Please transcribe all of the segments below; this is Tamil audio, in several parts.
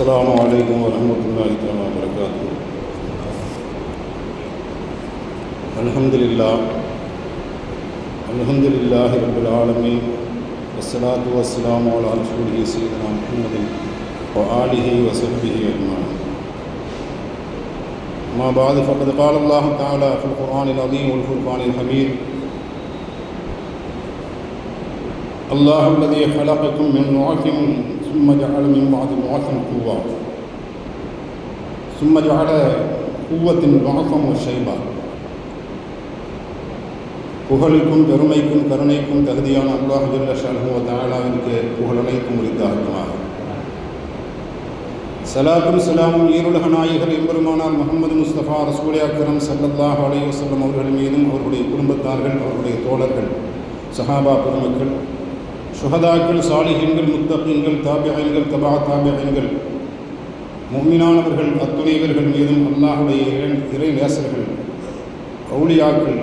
السلام عليكم ورحمة الله تعالى وبركاته. الحمد لله. الحمد لله رب العالمين. والصلاة والسلام على رسوله سيدنا محمد وآله وصحبه أجمعين. ما بعد فقد قال الله تعالى في القرآن العظيم والفرقان الحميد الله الذي خلقكم من ضعف ثم جعل من بعد ضعف قوة ثم جعل قوة ضعفا وشيبا புகழுக்கும் பெருமைக்கும் கருணைக்கும் தகுதியான அல்லாஹ் ஜல்ல ஷானஹு தாலாவிற்கு புகழனைக்கும் உரித்தாகுமாக சலாத்தும் சலாமும் ஈருலக நாயகர் எம்பெருமானார் முகமது முஸ்தபா ரசூலே அக்கரம் சல்லல்லாஹ் அலைஹி வஸல்லம் அவர்கள் மீதும் அவர்களுடைய குடும்பத்தார்கள் அவர்களுடைய தோழர்கள் சஹாபா பெருமக்கள் சுகதாக்கள் சாலிஹீன்கள் முத்தகீன்கள் தாபியன்கள் தபா தாபியன்கள். மும்மினானவர்கள் அத்துணைவர்கள் மீதும் அல்லாஹுடைய இறை நேசர்கள் அவுளியாக்கள்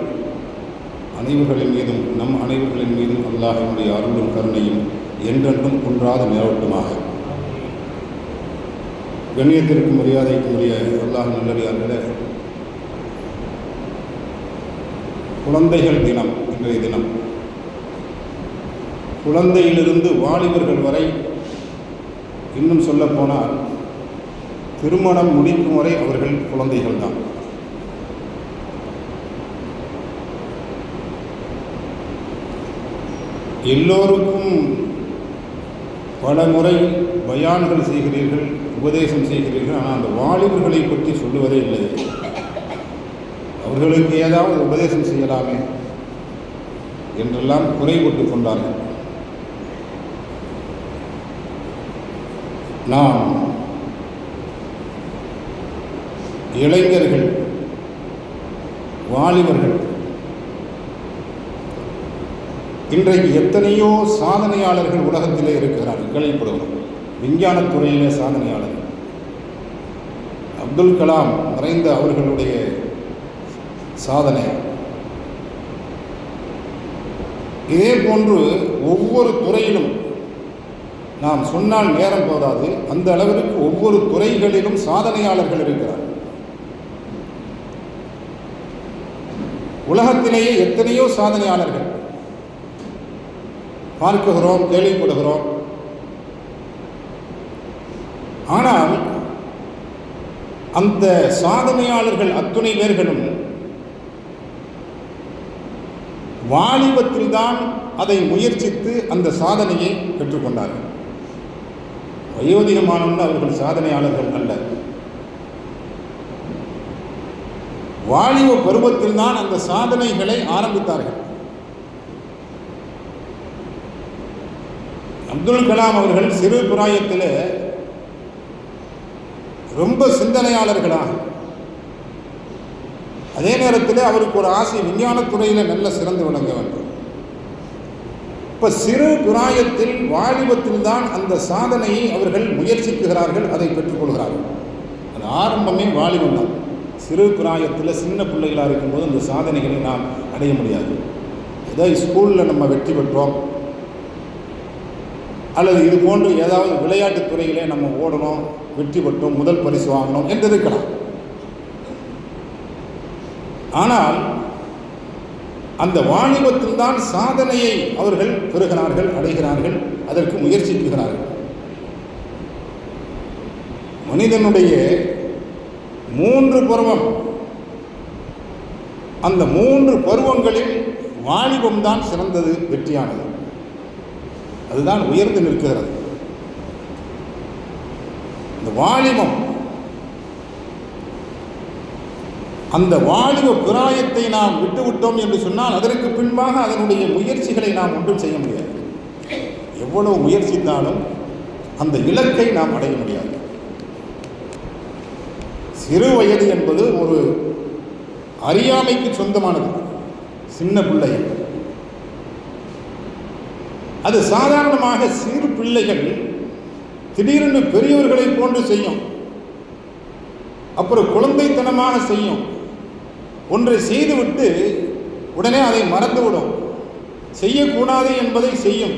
அனைவர்களின் மீதும் நம் அனைவர்களின் மீதும் அல்லாஹினுடைய அருளும் கருணையும் என்றென்றும் குன்றாத நிலவட்டுமாக கண்ணியத்திற்கும் மரியாதைக்குரிய அல்லாஹ் நல்லடியார்களே குழந்தைகள் தினம் இன்றைய தினம். குழந்தையிலிருந்து வாலிபர்கள் வரை இன்னும் சொல்லப்போனால் திருமணம் முடிக்கும் வரை அவர்கள் குழந்தைகள் தான் எல்லோருக்கும் பல முறை பயான்கள் செய்கிறீர்கள் உபதேசம் செய்கிறீர்கள் ஆனால் அந்த வாலிபர்களை பற்றி சொல்லுவதே இல்லை. அவர்களுக்கு ஏதாவது உபதேசம் செய்யலாமே என்றெல்லாம் குறைபட்டு கொண்டார்கள். நாம் இளைஞர்கள் வாலிபர்கள் இன்றைக்கு எத்தனையோ சாதனையாளர்கள் உலகத்திலே இருக்கிறார்கள். கேள்விப்படுகிறோம். விஞ்ஞானத்துறையிலே சாதனையாளர் சாதனையாளர்கள். அப்துல் கலாம் மறைந்த அவர்களுடைய சாதனை. இதே போன்று ஒவ்வொரு துறையிலும் நாம் சொன்னால் நேரம் போதாது. அந்த அளவிற்கு ஒவ்வொரு துறைகளிலும் சாதனையாளர்கள் இருக்கிறார். உலகத்திலேயே எத்தனையோ சாதனையாளர்கள். பார்க்குகிறோம் கேள்விப்படுகிறோம். ஆனால் அந்த சாதனையாளர்கள் அத்துணை பேர்களும் வாலிபத்தில்தான் அதை முயற்சித்து அந்த சாதனையை பெற்றுக்கொண்டார்கள். வயோதிகமானவர்கள் அவர்கள் சாதனையாளர்கள் அல்ல. வாலிப பருவத்தில் தான் அந்த சாதனைகளை ஆரம்பித்தார்கள். அப்துல் கலாம் அவர்கள் சிறு பிராயத்தில் ரொம்ப சிந்தனையாளர்களாக. அதே நேரத்தில் அவருக்கு ஒரு ஆசை விஞ்ஞானத்துறையில் நல்ல சிறந்து விளங்க வேண்டும் இப்போ சிறு பிராயத்தில் வாலிபத்தில் தான் அந்த சாதனையை அவர்கள் முயற்சிக்குகிறார்கள் அதை பெற்றுக்கொள்கிறார்கள். அது ஆரம்பமே வாலிபம் தான். சிறு பிராயத்தில் சின்ன பிள்ளைகளாக இருக்கும்போது அந்த சாதனைகளை நாம் அடைய முடியாது. ஏதோ ஸ்கூலில் நம்ம வெற்றி பெற்றோம். அல்லது இது போன்று ஏதாவது விளையாட்டுத் துறையிலே நம்ம ஓடணும் வெற்றி பெற்றோம் முதல் பரிசு வாங்கணும் என்று இருக்கலாம் ஆனால் அந்த வாணிபத்தில் தான் சாதனையை அவர்கள் பெறுகிறார்கள் அடைகிறார்கள் அதற்கு முயற்சிக்குகிறார்கள் மனிதனுடைய மூன்று பருவம் அந்த மூன்று பருவங்களில் வாலிபம்தான் சிறந்தது வெற்றியானது. அதுதான் உயர்ந்து நிற்கிறது. இந்த வாலிபம் அந்த வாலிப பிராயத்தை நாம் விட்டுவிட்டோம் என்று சொன்னால் அதற்கு பின்பாக அதனுடைய முயற்சிகளை நாம் ஒன்றும் செய்ய முடியாது. எவ்வளவு முயற்சித்தாலும் அந்த இலக்கை நாம் அடைய முடியாது. சிறு வயது என்பது ஒரு அறியாமைக்கு சொந்தமானது. சின்ன பிள்ளை. அது சாதாரணமாக சிறு பிள்ளைகள் திடீரென்று பெரியவர்களை போன்று செய்யும். அப்புறம் குழந்தைத்தனமாக செய்யும். ஒன்றை செய்துவிட்டு உடனே அதை மறந்துவிடும். செய்யக்கூடாது என்பதை செய்யும்.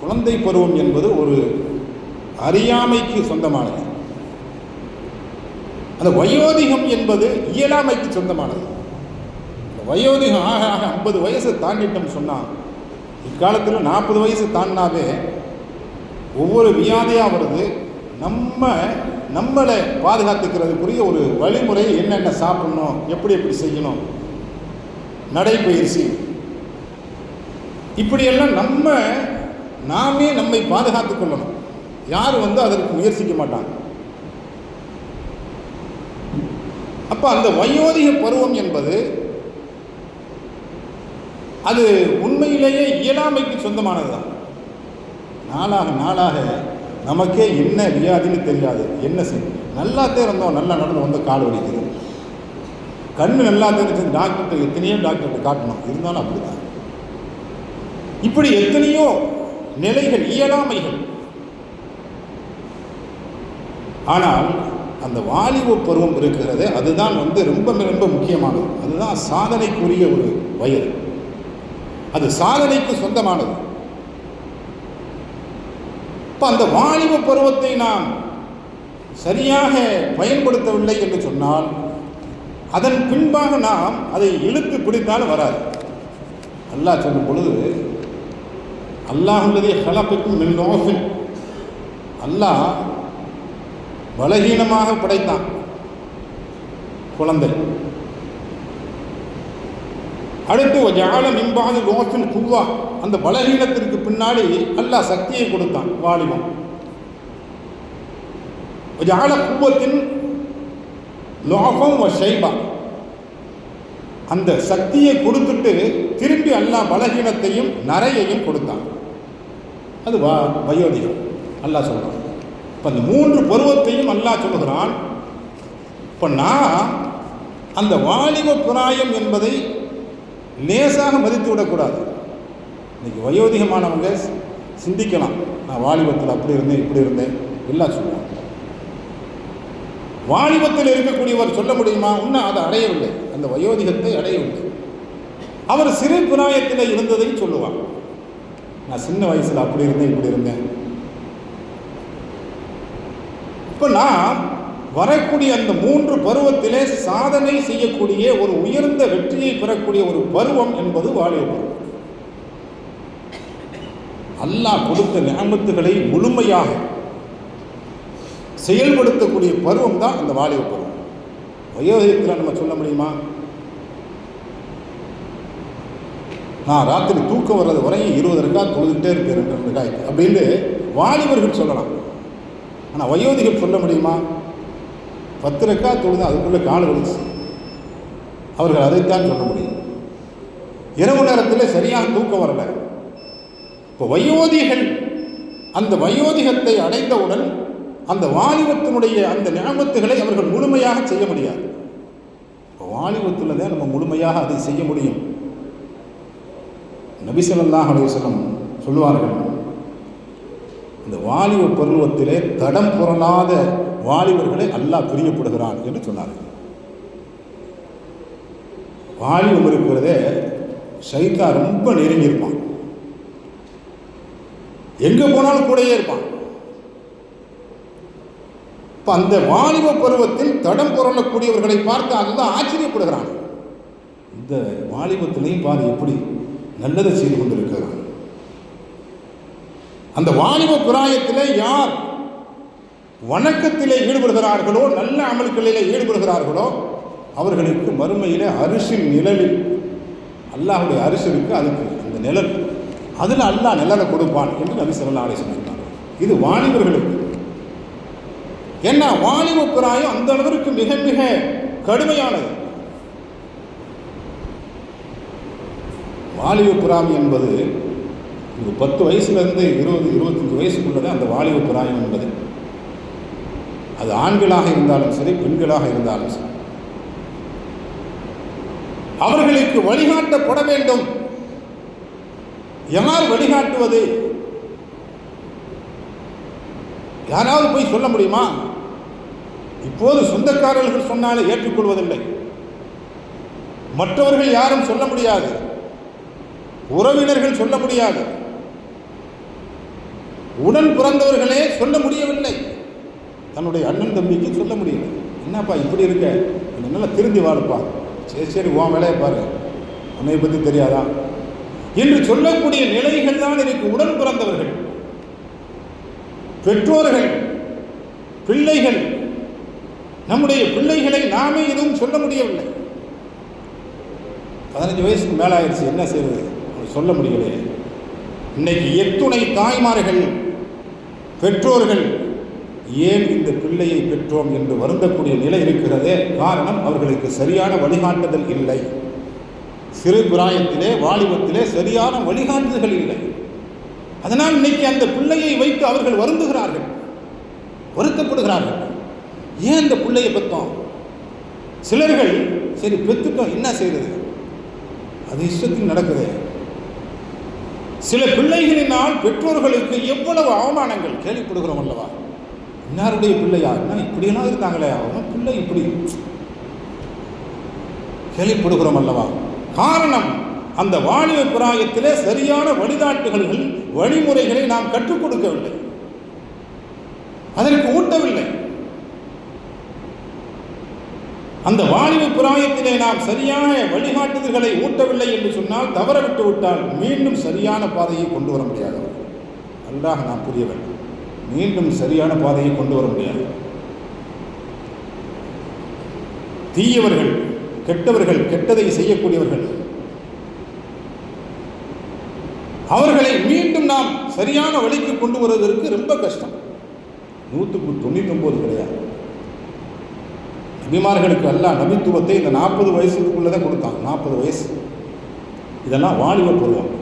குழந்தை பருவம் என்பது ஒரு அறியாமைக்கு சொந்தமானது. அந்த வயோதிகம் என்பது இயலாமைக்கு சொந்தமானது. இந்த வயோதிகம் ஆக ஆக ஐம்பது வயசு தாண்டிட்டோம்னு சொன்னால் இக்காலத்தில் நாற்பது வயசு தாண்டினாவே ஒவ்வொரு வியாதியாக வருது. நம்ம நம்மளை பாதுகாத்துக்கிறதுக்குரிய ஒரு வழிமுறை என்னென்ன சாப்பிடணும் எப்படி எப்படி செய்யணும்? நடைபயிற்சி. இப்படியெல்லாம் நம்ம நாமே நம்மை பாதுகாத்துக் கொள்ளணும். யாரும் வந்து அதற்கு முயற்சிக்க மாட்டாங்க? அப்போ அந்த வயோதிக பருவம் என்பது அது உண்மையிலேயே இயலாமைக்கு சொந்தமானது தான் நாளாக நாளாக நமக்கே என்ன வியாதின்னு தெரியாது. என்ன செய் நல்லாத்தே இருந்தோம் நல்லா நடந்து வந்து கால் வலிக்குது. கண் நல்லா தெரிஞ்சு டாக்டர்கிட்ட எத்தனையோ டாக்டர்கிட்ட காட்டணும். இருந்தாலும் அப்படி தான் இப்படி எத்தனையோ நிலைகள் இயலாமைகள். ஆனால் அந்த வாலிப பருவம் இருக்கிறது அதுதான் வந்து ரொம்ப ரொம்ப முக்கியமானது. அதுதான் சாதனைக்குரிய ஒரு வயது. அது சாதனைக்கு சொந்தமானது. இப்போ அந்த வாலிப பருவத்தை நாம் சரியாக பயன்படுத்தவில்லை என்று சொன்னால் அதன் பின்பாக நாம் அதை இழுத்து பிடித்தால் வராது. அல்லாஹ் சொல்லும் பொழுது அல்லாஹுள்ளதே ஹலப்புக்கும் மின் அல்லாஹ் பலகீனமாக படைத்தான் குழந்தை. அடுத்து ஜாலம் இம்பாது லோகத்தின் குவா அந்த பலகீனத்திற்கு பின்னாடி அல்லாஹ் சக்தியை கொடுத்தான் வாலிபம். ஜால குவத்தின் லோகம் ஷைபா. அந்த சக்தியை கொடுத்துட்டு திரும்பி அல்லாஹ் பலகீனத்தையும் நரையையும் கொடுத்தான். அது வா வயோதிகம். அல்லாஹ் சொல்கிறான் இப்போ அந்த மூன்று பருவத்தையும் அல்லாஹ் சொல்கிறான் இப்போ நான் அந்த வாலிப பிராயம் என்பதை லேசாக மதித்து விடக்கூடாது. இன்றைக்கி வயோதிகமானவங்க சிந்திக்கலாம். நான் வாலிபத்தில் அப்படி இருந்தேன் இப்படி இருந்தேன். எல்லாம் சொல்லுவாங்க வாலிபத்தில் இருக்கக்கூடியவர் சொல்ல முடியுமா? இன்னும் அதை அடையவில்லை. அந்த வயோதிகத்தை அடையவில்லை. அவர் சிறு பிராயத்தில் இருந்ததை சொல்லுவார் நான் சின்ன வயசில் அப்படி இருந்தேன் இப்படி இருந்தேன். இப்போ நான் வரக்கூடிய அந்த மூன்று பருவத்திலே சாதனை செய்யக்கூடிய ஒரு உயர்ந்த வெற்றியை பெறக்கூடிய ஒரு பருவம் என்பது வாலிப பருவம் அல்லாஹ் கொடுத்த நியமத்துகளை முழுமையாக செயல்படுத்தக்கூடிய பருவம் தான் அந்த வாலிப பருவம். வயோதிகத்தில் நம்ம சொல்ல முடியுமா? நான் ராத்திரி தூக்கம் வர்றது வரையும் இருபது ரெண்டா தொழுதுகிட்டே இருப்பேன் ரெண்டு ரெண்டு அப்படின்னு வாலிபர்கள் சொல்லலாம். ஆனால் வயோதிகள் சொல்ல முடியுமா? பத்து ரெக்கா தொழுது அதுக்குள்ளே கால் விழுந்துச்சு. அவர்கள் அதைத்தான் சொல்ல முடியும். இரவு நேரத்தில் சரியாக தூக்கம் வரல. இப்போ வயோதிகள் அந்த வயோதிகத்தை அடைந்தவுடன் அந்த வாலிபத்தினுடைய அந்த ஞாபகத்துகளை அவர்கள் முழுமையாக செய்ய முடியாது. இப்போ வாலிபத்தில் தான் நம்ம முழுமையாக அதை செய்ய முடியும். நபிசல்லாஹ் அலைவசலம் சொல்லுவார்கள் இந்த வாலிப பருவத்திலே தடம் புரளாத வாலிபர்களை அல்லாஹ் பிரியப்படுகிறான் என்று சொன்னார்கள். வாலிபம் இருக்கிறதே சைத்தா ரொம்ப நெருங்கி இருப்பான். எங்கே போனாலும் கூடயே இருப்பான். இப்போ அந்த வாலிப பருவத்தில் தடம் புரளக்கூடியவர்களை பார்த்து அதுதான் ஆச்சரியப்படுகிறான். இந்த வாலிபத்திலையும் பாரு எப்படி நல்லதை செய்து கொண்டிருக்கிறான். அந்த வாலிப பிராயத்தில் யார் வணக்கத்திலே ஈடுபடுகிறார்களோ நல்ல அமல்களிலே ஈடுபடுகிறார்களோ அவர்களுக்கு மறுமையில் அரிசின் நிழலில் அல்லாஹுடைய அரிசி இருக்கு அதுக்கு அந்த நிழல். அதில் அல்லாஹ் நிழலை கொடுப்பான் என்று நபி சொல்லா அலை இது வாலிபர்களுக்கு. என்ன வாலிப பிராயம் அந்த அளவிற்கு மிக மிக கடுமையானது. வாலிப பிராமி என்பது ஒரு பத்து வயசுலேருந்து இருபது இருபத்தஞ்சி வயசுக்குள்ளதான் அந்த வாலிப பிராயம் என்பது. அது ஆண்களாக இருந்தாலும் சரி பெண்களாக இருந்தாலும் சரி. அவர்களுக்கு வழிகாட்டப்பட வேண்டும். யார் வழிகாட்டுவது? யாராவது போய் சொல்ல முடியுமா? இப்போது சொந்தக்காரர்கள் சொன்னாலே ஏற்றுக்கொள்வதில்லை. மற்றவர்கள் யாரும் சொல்ல முடியாது. உறவினர்கள் சொல்ல முடியாது. உடன் பிறந்தவர்களே சொல்ல முடியவில்லை. தன்னுடைய அண்ணன் தம்பிக்கு சொல்ல முடியல. என்னப்பா இப்படி இருக்க? கொஞ்சம் நல்லா திருந்தி வாழப்பா சரி சரி உன் வேலையை பாரு. உன்னை பற்றி தெரியாதா? என்று சொல்லக்கூடிய நிலைகள் தான் எனக்கு உடன் பிறந்தவர்கள். பெற்றோர்கள் பிள்ளைகள் நம்முடைய பிள்ளைகளை நாமே எதுவும் சொல்ல முடியவில்லை. பதினஞ்சு வயசுக்கு மேலே ஆயிடுச்சு என்ன செய்வது? சொல்ல முடியலையே. இன்னைக்கு எத்துணை தாய்மார்கள் பெற்றோர்கள் ஏன் இந்த பிள்ளையை பெற்றோம் என்று வருந்தக்கூடிய நிலை இருக்கிறதே? காரணம் அவர்களுக்கு சரியான வழிகாட்டுதல் இல்லை. சிறு பிராயத்திலே வாலிபத்திலே சரியான வழிகாட்டுதல்கள் இல்லை. அதனால் இன்னைக்கு அந்த பிள்ளையை வைத்து அவர்கள் வருந்துகிறார்கள் வருத்தப்படுகிறார்கள். ஏன் இந்த பிள்ளையை பெற்றோம்? சிலர்கள் சரி பெற்றுட்டோம் என்ன செய்யறது அது இஷ்டத்தில் நடக்குது. சில பிள்ளைகளினால் பெற்றோர்களுக்கு எவ்வளவு அவமானங்கள் கேள்விப்படுகிறோம் அல்லவா? இன்னாருடைய பிள்ளையா? என்ன இப்படியெல்லாம் இருக்காங்களே? அவங்க பிள்ளை இப்படி. கேள்விப்படுகிறோம் அல்லவா? காரணம் அந்த வாலிப பிராயத்திலே சரியான வழிகாட்டுதல்கள் வழிமுறைகளை நாம் கற்றுக் கொடுக்கவில்லை. அதற்கு ஊட்டவில்லை. அந்த வாலிப பிராயத்திலே நாம் சரியான வழிகாட்டுதல்களை ஊட்டவில்லை என்று சொன்னால் தவறவிட்டு விட்டால் மீண்டும் சரியான பாதையை கொண்டு வர முடியாது. நன்றாக நாம் புரிய வேண்டும். மீண்டும் சரியான பாதையை கொண்டு வர முடியாது. தீயவர்கள் கெட்டவர்கள் கெட்டதை செய்யக்கூடியவர்கள். அவர்களை மீண்டும் நாம் சரியான வழிக்கு கொண்டு வருவதற்கு ரொம்ப கஷ்டம். நூற்றுக்கு தொண்ணூற்றி ஒன்பது கிடையாது. நபிமார்களுக்கு அல்ல நபித்துவத்தை இந்த நாற்பது வயசுக்குள்ளே தான் கொடுத்தான். நாற்பது வயசு. இதெல்லாம் வாலிப பருவம்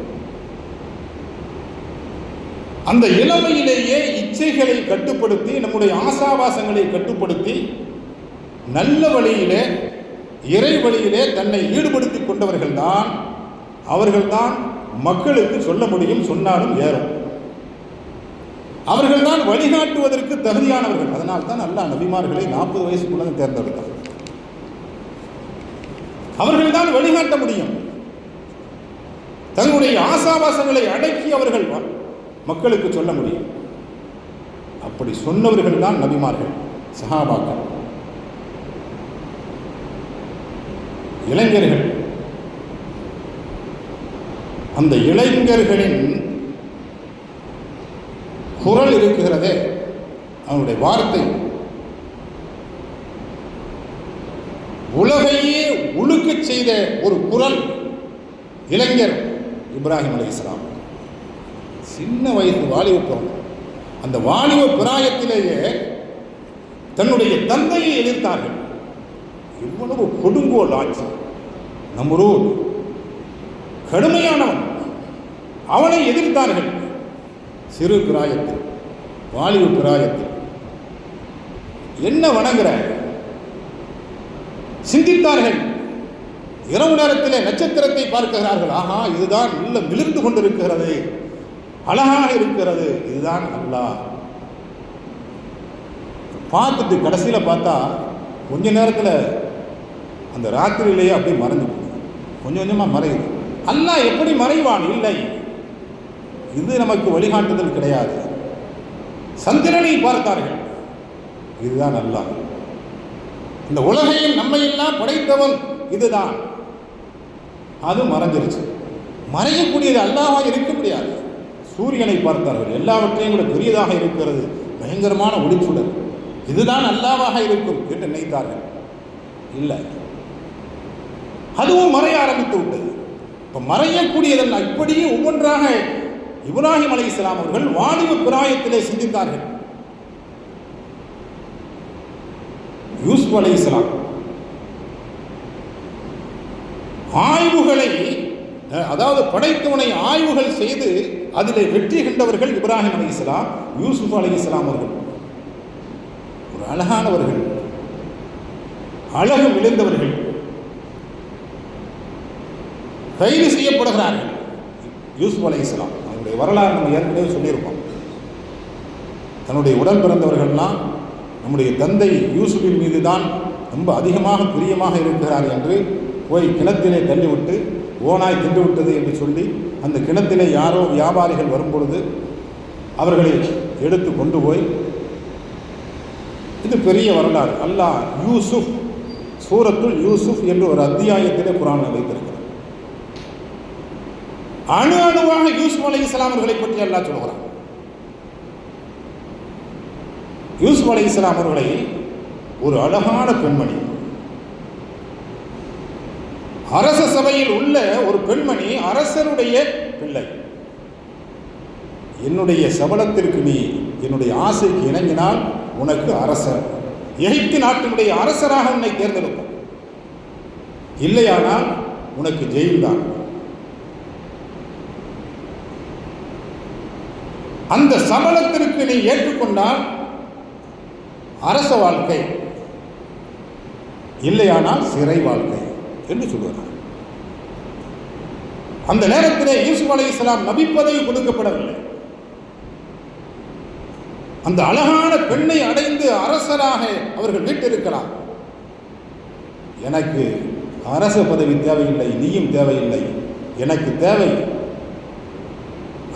அந்த இளமையிலேயே இச்சைகளை கட்டுப்படுத்தி நம்முடைய ஆசாவாசங்களை கட்டுப்படுத்தி நல்ல வழியிலே இறை வழியிலே தன்னை ஈடுபடுத்திக் கொண்டவர்கள்தான் அவர்கள்தான் மக்களுக்கு சொல்ல முடியும் சொன்னாலும் ஏறும். அவர்கள்தான் வழிகாட்டுவதற்கு தகுதியானவர்கள். அதனால் தான் அல்லாஹ் நபிமார்களை நாற்பது வயசுக்குள்ள தேர்ந்தெடுத்தார் அவர்கள்தான் வழிகாட்ட முடியும். தங்களுடைய ஆசாபாசங்களை அடக்கி அவர்கள் மக்களுக்கு சொல்ல முடியும். அப்படி சொன்னவர்கள் தான் நபிமார்கள் சஹாபாக்கள். இளைஞர்கள். அந்த இளைஞர்களின் குரல் இருக்கிறதே அவனுடைய வார்த்தை. உலகையே உழுக்கச் செய்த ஒரு குரல் இளைஞர் இப்ராஹிம் அலை இஸ்லாம் சின்ன வயசு வாலிப பிராயம் அந்த வாலிப பிராயத்திலேயே தன்னுடைய தந்தையை எதிர்த்தார்கள். இவ்வளவு கொடுங்கோல் ஆட்சி. நம்ரூத் கடுமையானவன். அவனை எதிர்த்தார்கள். சிறு பிராயத்தில் வாலிப பிராயத்தில். என்ன வணங்குற? சிந்தித்தார்கள். இரவு நேரத்தில் நட்சத்திரத்தை பார்க்கிறார்கள். ஆஹா இதுதான் உள்ள மிளிர்ந்து கொண்டிருக்கிறது. அழகாக இருக்கிறது. இதுதான் அல்லாஹ். பார்த்துட்டு கடைசியில் பார்த்தா கொஞ்ச நேரத்தில் அந்த ராத்திரியிலேயே அப்படியே மறைஞ்சு கொஞ்சம் கொஞ்சமாக மறையுது. அல்லா எப்படி மறைவான்? இல்லை. இது நமக்கு வழிகாட்டுதல் கிடையாது. சந்திரனை பார்த்தார்கள். இதுதான் அல்லா இந்த உலகையும் நம்மையெல்லாம் படைத்தவன் இதுதான். அது மறைஞ்சிருச்சு. மறையக்கூடியது அல்லாஹாக இருக்க முடியாது. சூரியனை பார்த்தார்கள். எல்லாவற்றையும் விட பெரியதாக இருக்கிறது. பயங்கரமான ஒளிச்சுடர். இதுதான் அல்லாவாக இருக்கும் என்று நினைத்தார்கள். இல்லை. அதுவும் மறைய ஆரம்பித்து விட்டது. இப்போ மறையக்கூடியதெல்லாம் இப்படியே ஒவ்வொன்றாக இப்ராஹிம் அலி இஸ்லாம் அவர்கள் வாலிப பிராயத்திலே சிந்தித்தார்கள். யூசுப் அலி இஸ்லாம் ஆய்வுகளை அதாவது படைத்தவனை ஆய்வுகள் செய்து அதிலே வெற்றி கண்டவர்கள் இப்ராஹிம் அலி இஸ்லாம் யூசுப் அலி இஸ்லாம் அவர்கள். ஒரு அழகானவர்கள். அழகு விழுந்தவர்கள் கைது செய்யப்படுகிறார்கள். யூசுப் அலி இஸ்லாம் அவருடைய வரலாறு நம்ம ஏற்கனவே சொல்லியிருக்கோம். தன்னுடைய உடன் பிறந்தவர்கள்லாம் நம்முடைய தந்தை யூசுஃபின் மீது தான் ரொம்ப அதிகமாக பிரியமாக இருக்கிறார் என்று போய் கிணத்திலே தள்ளிவிட்டு ஓனாய் தின்று விட்டது என்று சொல்லி அந்த கிணத்திலே யாரோ வியாபாரிகள் வரும்பொழுது அவர்களை எடுத்து கொண்டு போய் இது பெரிய வரலாறு. அல்லாஹ் யூசுப் சூரத்துல் யூசுப் என்று ஒரு அத்தியாயத்திலே குரான் வைத்திருக்கிறார். அணு அணுவாக யூசுப் அலை இஸ்லாமர்களை பற்றி அல்லா சொல்கிறார் யூசுப் அலை இஸ்லாமர்களை ஒரு அழகான பெண்மணி அரச சபையில் உள்ள ஒரு பெண்மணி அரசருடைய பிள்ளை. என்னுடைய சபலத்திற்கு நீ என்னுடைய ஆசைக்கு இணங்கினால் உனக்கு அரசர். எகிப்து நாட்டினுடைய அரசராக உன்னை தேர்ந்தெடுப்போம். இல்லையானால் உனக்கு ஜெயில் தான் அந்த சபலத்திற்கு நீ ஏற்றுக்கொண்டால் அரச வாழ்க்கை. இல்லையானால் சிறை வாழ்க்கை என்று சொல்லுவார் அந்த நேரத்திலே யூசுப் அலை இஸ்லாம் நபி பதவி கொடுக்கப்படவில்லை. அந்த அழகான பெண்ணை அடைந்து அரசராக அவர்கள் வீட்டிருக்கலாம். எனக்கு அரச பதவி தேவையில்லை நீயும் தேவையில்லை. எனக்கு தேவை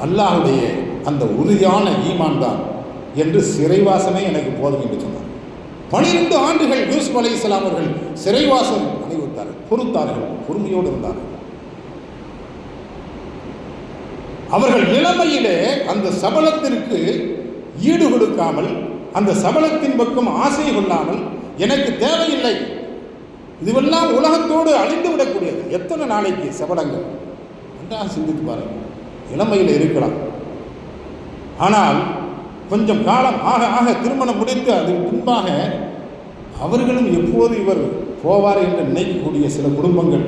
அல்லாஹுடைய அந்த உறுதியான ஈமான் தான் என்று சிறைவாசமே எனக்கு போதும் என்று சொன்னார். பனிரெண்டு ஆண்டுகள் யூசுப் அலை இஸ்லாம் அவர்கள் சிறைவாசம் அணிவித்தார்கள் பொறுத்தார்கள் பொறுமையோடு இருந்தார்கள். அவர்கள் இளமையிலே அந்த சபலத்திற்கு ஈடு கொடுக்காமல் அந்த சபலத்தின் பக்கம் ஆசை கொள்ளாமல் எனக்கு தேவையில்லை. இதுவெல்லாம் உலகத்தோடு அழிந்து விடக்கூடியது. எத்தனை நாளைக்கு சபலங்கள்? நன்றாக சிந்தித்து பாருங்கள். இளமையில் இருக்கலாம். ஆனால் கொஞ்சம் காலம் ஆக ஆக திருமணம் முடித்து அது முன்பாக அவர்களும் எப்போது இவர் போவார் என்று நினைக்கக்கூடிய சில குடும்பங்கள்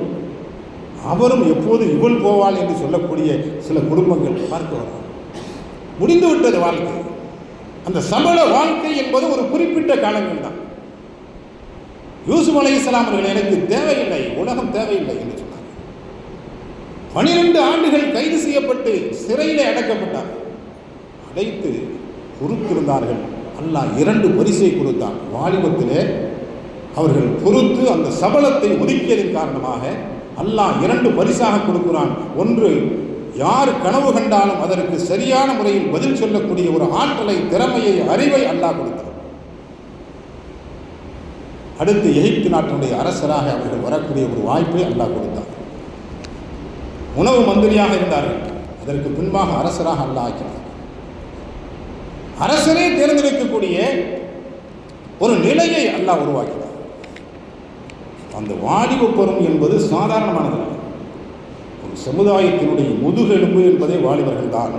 அவரும் எப்போது இவள் போவாள் என்று சொல்லக்கூடிய சில குடும்பங்கள் பார்க்க வரும் முடிந்து விட்டது வாழ்க்கை. அந்த சபல வாழ்க்கை என்பது ஒரு குறிப்பிட்ட காலங்கள் தான். யூசுப் அலை இஸ்லாமர்கள் எனக்கு தேவையில்லை உலகம் தேவையில்லை என்று சொன்னார். பனிரெண்டு ஆண்டுகள் கைது செய்யப்பட்டு சிறையிலே அடக்கப்பட்டார். அடைத்து பொறுத்திருந்தார்கள். அல்லாஹ் இரண்டு பரிசை கொடுத்தான். வாலிபத்திலே அவர்கள் பொறுத்து அந்த சபலத்தை ஒதுக்கியதன் காரணமாக அல்லாஹ் இரண்டு பரிசாக கொடுக்கிறான். ஒன்று யார் கனவு கண்டாலும் அதற்கு சரியான முறையில் பதில் சொல்லக்கூடிய ஒரு ஆற்றலை திறமையை அறிவை அல்லாஹ் கொடுத்தார் அடுத்து எகிப்து நாட்டினுடைய அரசராக அவர்கள் வரக்கூடிய ஒரு வாய்ப்பை அல்லாஹ் கொடுத்தார் உணவு மந்திரியாக இருந்தார்கள். அதற்கு பின்பாக அரசராக அல்லாஹ் ஆக்கினார் அரசரே தேர்ந்தெடுக்கக்கூடிய ஒரு நிலையை அல்லாஹ் உருவாக்கினார் அந்த வாலிப பருவம் என்பது சாதாரணமானது. ஒரு சமுதாயத்தினுடைய முதுகெலும்பு என்பதே வாலிபர்கள் தான்.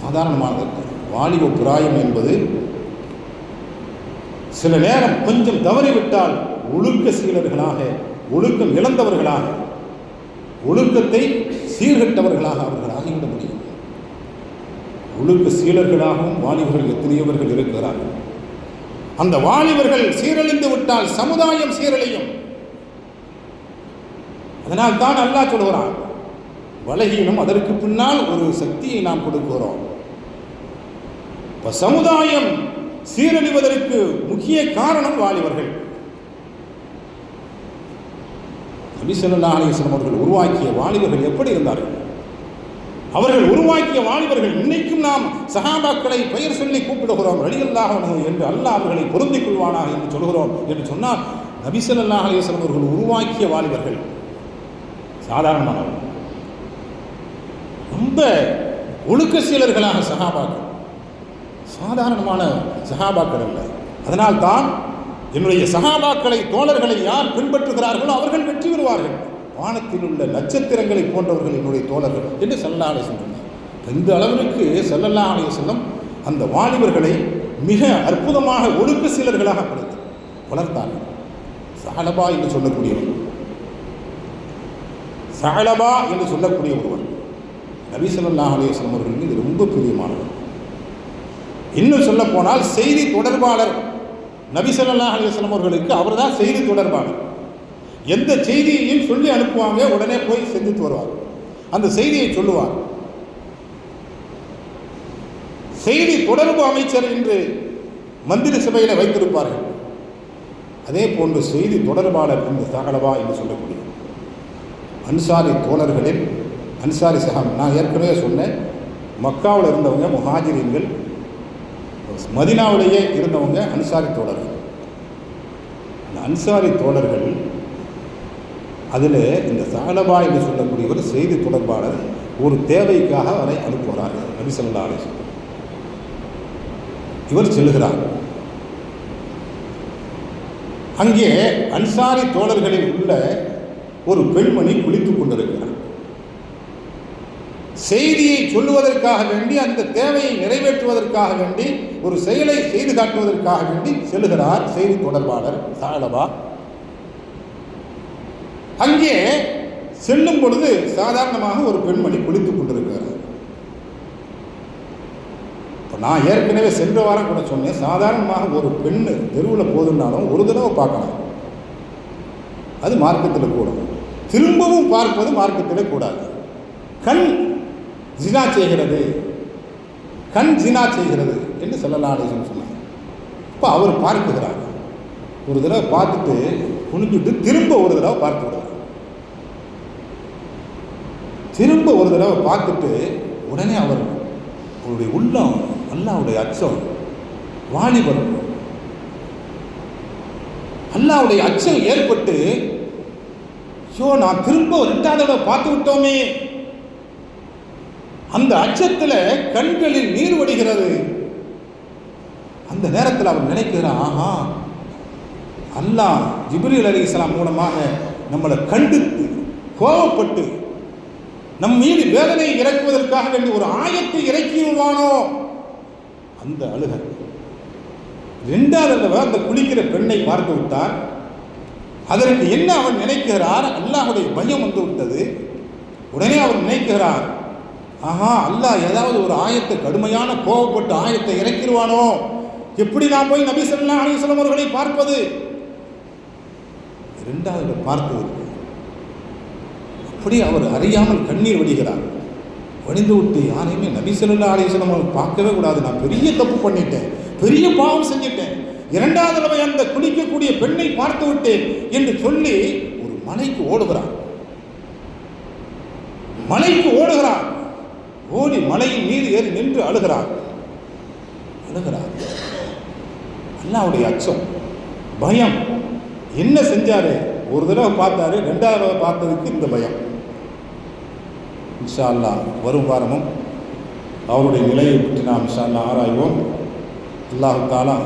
சாதாரணமானது. வாலிப பிராயம் என்பது சில நேரம் கொஞ்சம் தவறிவிட்டால் ஒழுக்க சீலர்களாக ஒழுக்கம் இழந்தவர்களாக ஒழுக்கத்தை சீர்கட்டவர்களாக அவர்கள் ஆகிவிட முடியும். ஒழுக்க சீலர்களாகவும் வாலிபர்கள் எத்தனையவர்கள் இருக்கிறார்கள். அந்த வாலிபர்கள் சீரழிந்து விட்டால் சமுதாயம் சீரழியும். அதனால் தான் அல்லாஹ் சொல்கிறான் வலகீனம் அதற்கு பின்னால் ஒரு சக்தியை நாம் கொடுக்கிறோம். இப்ப சமுதாயம் சீரழிவதற்கு முக்கிய காரணம் வாலிபர்கள். நபிசல்லா அலிஸ்லாம் அவர்கள் உருவாக்கிய வாலிபர்கள் எப்படி இருந்தார்கள்? அவர்கள் உருவாக்கிய வாலிபர்கள் இன்னைக்கும் நாம் சஹாபாக்களை பெயர் சொல்லி கூப்பிடுகிறோம் ரலியல்லாஹ் என்று அல்லாஹ் அவர்களை பொருந்திக் கொள்வானாக என்று சொல்கிறோம் என்று சொன்னால் நபிசல்லா அலிஸ்லாம் அவர்கள் உருவாக்கிய வாலிபர்கள் சாதாரணமானவர்கள். ரொம்ப ஒழுக்க சீலர்களாக சகாபாக்கள் சாதாரணமான சகாபாக்கள் அல்ல. அதனால் தான் என்னுடைய சகாபாக்களை தோழர்களை யார் பின்பற்றுகிறார்களோ அவர்கள் வெற்றி பெறுவார்கள். வானத்தில் உள்ள நட்சத்திரங்களை போன்றவர்கள் என்னுடைய தோழர்கள் என்று சல்லல்லா அலைஹி சொன்னார். இந்த அளவிற்கு சல்லல்லா அலைஹி செல்லம் அந்த வாலிபர்களை மிக அற்புதமாக ஒழுக்க சீலர்களாக படுத்து வளர்த்தார்கள். சாலபா என்று சொல்லக்கூடியவர். சாலபா என்று சொல்லக்கூடிய ஒருவர். நபி ஸல்லல்லாஹு அலைஹி அவர்கள் மீது ரொம்ப பிரியமானவர். இன்னும் சொல்ல போனால் செய்தி தொடர்பாளர் நபி ஸல்லல்லாஹு அலைஹி அவர்களுக்கு அவர்தான் செய்தி தொடர்பாளர். எந்த செய்தியையும் சொல்லி அனுப்புவாங்க உடனே போய் செஞ்சுட்டு வருவார் அந்த செய்தியை சொல்லுவார் செய்தி தொடர்பு அமைச்சர் என்று மந்திரி சபையில் வைத்திருப்பார்கள். அதே போன்று செய்தி தொடர்பாளர் இந்த தகலவா என்று சொல்லக்கூடிய அன்சாரி தோழர்களில் அன்சாரி சகம். நான் ஏற்கனவே சொன்னேன் மக்காவில் இருந்தவங்க முஹாஜிரீன்கள் மதினாவிலேயே இருந்தவங்க அன்சாரி தோழர்கள். அன்சாரி தோழர்கள் அதில் இந்த சாலபா என்று சொல்லக்கூடிய ஒரு செய்தி தொடர்பாளர் ஒரு தேவைக்காக அவரை அனுப்புகிறார். நபி சொல்லா அலிஸ்லாம் இவர் செல்கிறார். அங்கே அன்சாரி தோழர்களில் உள்ள ஒரு பெண்மணி குளித்துக் கொண்டிருக்கிறார். செய்தியை சொல்லுவதற்காக வேண்டி அந்த தேவையை நிறைவேற்றுவதற்காக வேண்டி ஒரு செயலை செய்து காட்டுவதற்காக வேண்டி செல்கிறார் செய்தி தொடர்பாளர் சாலபா. அங்கே செல்லும் பொழுது சாதாரணமாக ஒரு பெண்மணி குளித்துக் கொண்டிருக்கிறார். இப்போ நான் ஏற்கனவே சென்ற வாரம் கூட சொன்னேன் சாதாரணமாக ஒரு பெண் தெருவில் போதுன்னாலும் ஒரு தடவை பார்க்கலாம். அது மார்க்கத்தில் கூடும். திரும்பவும் பார்ப்பது மார்க்கத்தில் கூடாது. கண் ஜினா செய்கிறது. கண் ஜினா செய்கிறது என்று சொல்லலாம் சொன்னார் இப்போ அவர் பார்க்குகிறார் ஒரு தடவை பார்த்துட்டு குனிஞ்சுட்டு திரும்ப ஒரு தடவை பார்த்து விடுறார் திரும்ப ஒரு தடவை பார்த்துட்டு உடனே அவர் அவருடைய உள்ளம் அல்லாவுடைய அச்சம் வாலிபர். அல்லாவுடைய அச்சம் ஏற்பட்டு ஐயோ நான் திரும்ப ரெண்டாவது தடவை பார்த்து விட்டோமே. அந்த அச்சத்தில் கண்களில் நீர் வடிகிறது. அந்த நேரத்தில் அவர் நினைக்கிறார் ஆஹா அல்லாஹ் ஜிப்ரீல் அலி இஸ்லாம் மூலமாக நம்மளை கண்டித்து கோபப்பட்டு நம் மீது வேதனை இறக்குவதற்காக வேண்டி ஒரு ஆயத்தை இறக்கிடுவானோ அந்த அழுகை ரெண்டாவது அந்த குளிக்கிற பெண்ணை பார்த்து விட்டார். அதற்கு என்ன அவன் நினைக்கிறார்? அல்லாஹுடைய பயம் வந்து விட்டது. உடனே அவர் நினைக்கிறார் ஆஹா அல்லாஹ் ஏதாவது ஒரு ஆயத்தை கடுமையான கோபப்பட்டு ஆயத்தை இறக்கிடுவானோ? எப்படி நான் போய் நபி சொல்லா அலிஸ்லாம் அவர்களை பார்ப்பது? இரண்டாவது பார்த்தது அப்படி அவர் அறியாமல் கண்ணீர் வடிகிறார். வணிந்து விட்டு யாரையுமே நபிசல்லா அலிஸ்லாம் அவர் பார்க்கவே கூடாது. நான் பெரிய தப்பு பண்ணிட்டேன். பெரிய பாவம் செஞ்சிட்டேன். இரண்டாவது தடவை அந்த குளிக்கக்கூடிய பெண்ணை பார்த்து விட்டேன் என்று சொல்லி ஒரு மலைக்கு ஓடுகிறார். மலைக்கு ஓடுகிறார். ஓடி மலையின் மீது ஏறி நின்று அழுகிறார். அழுகிறார். அல்லாவுடைய அச்சம் பயம். என்ன செஞ்சாரு? ஒரு தடவை பார்த்தாரு ரெண்டாவது தடவை பார்த்ததுக்கு இந்த பயம். இன்ஷா அல்லா வரும் வாரமும் அவருடைய நிலையை பற்றி நாம் இன்ஷா அல்லா ஆராய்வோம். அல்லாஹு தாலா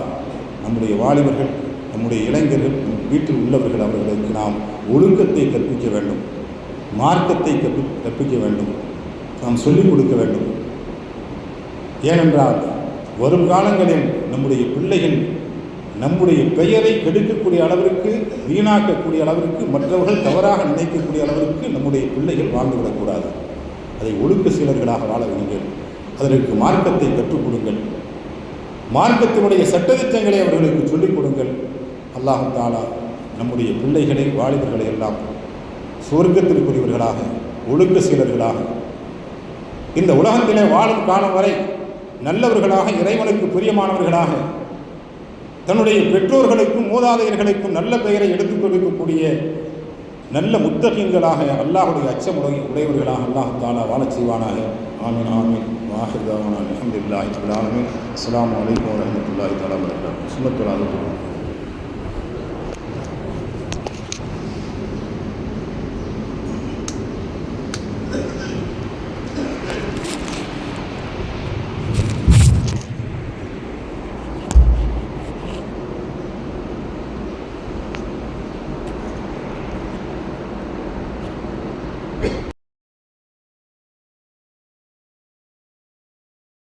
நம்முடைய வாலிபர்கள் நம்முடைய இளைஞர்கள் நம் வீட்டில் உள்ளவர்கள் அவர்களுக்கு நாம் ஒழுக்கத்தை கற்பிக்க வேண்டும். மார்க்கத்தை கற்பி கற்பிக்க வேண்டும். நாம் சொல்லிக் கொடுக்க வேண்டும். ஏனென்றால் வரும் காலங்களில் நம்முடைய பிள்ளைகள் நம்முடைய பெயரை கெடுக்கக்கூடிய அளவிற்கு வீணாக்கக்கூடிய அளவிற்கு மற்றவர்கள் தவறாக நினைக்கக்கூடிய அளவிற்கு நம்முடைய பிள்ளைகள் வாழ்ந்துவிடக்கூடாது அதை ஒழுக்க சீலர்களாக வாழ வேண்டும் அதற்கு மார்க்கத்தை கற்றுக் கொடுங்கள். மார்க்கத்தினுடைய சட்டத்திட்டங்களை அவர்களுக்கு சொல்லிக் கொடுங்கள். அல்லாஹு தாலா நம்முடைய பிள்ளைகளை வாலிபர்களை எல்லாம் சுவர்க்கத்திற்குரியவர்களாக ஒழுக்க சீலர்களாக இந்த உலகத்திலே வாழும் காலம் வரை நல்லவர்களாக இறைவனுக்கு பிரியமானவர்களாக தன்னுடைய பெற்றோர்களுக்கும் மூதாதையர்களுக்கும் நல்ல பெயரை எடுத்துக் கொடுக்கக்கூடிய நல்ல முத்தகீன்களாக அல்லாஹுடைய அச்சமுடைய உடையவர்களாக அல்லாஹ் தாலா வாழச் செய்வானாக. ஆமீன் ஆமீன். வாஹிதாவான அலமதுல்லாஹி ஆலமீன். அஸ்லாம் வலைக்கம் வரமத்துல்லாஹி தாலா வரகாத்து சுண்ணத்துலாக